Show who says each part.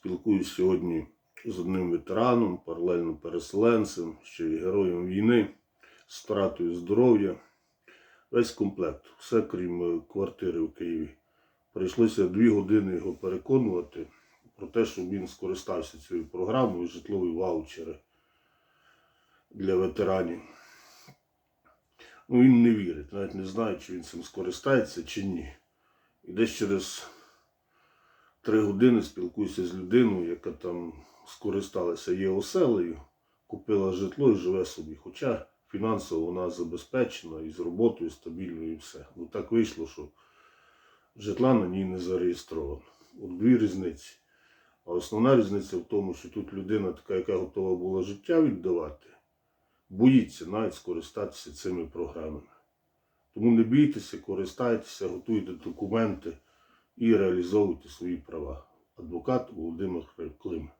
Speaker 1: Спілкуюсь сьогодні з одним ветераном, паралельно переселенцем, ще й героєм війни, з втратою здоров'я. Весь комплект, все крім е, квартири в Києві. Прийшлося дві години його переконувати про те, щоб він скористався цією програмою житлові ваучери для ветеранів. Ну, він не вірить, навіть не знає, чи він цим скористається, чи ні. І десь через три години спілкуюся з людиною, яка там скористалася є оселею, купила житло і живе собі. Хоча фінансово вона забезпечена і з роботою стабільною і все. Ну так вийшло, що житла на ній не зареєстровано. От дві різниці. А основна різниця в тому, що тут людина така, яка готова була життя віддавати, боїться навіть скористатися цими програмами. Тому не бійтеся, користайтеся, готуйте документи і реалізовуйте свої права. Адвокат Володимир Клим.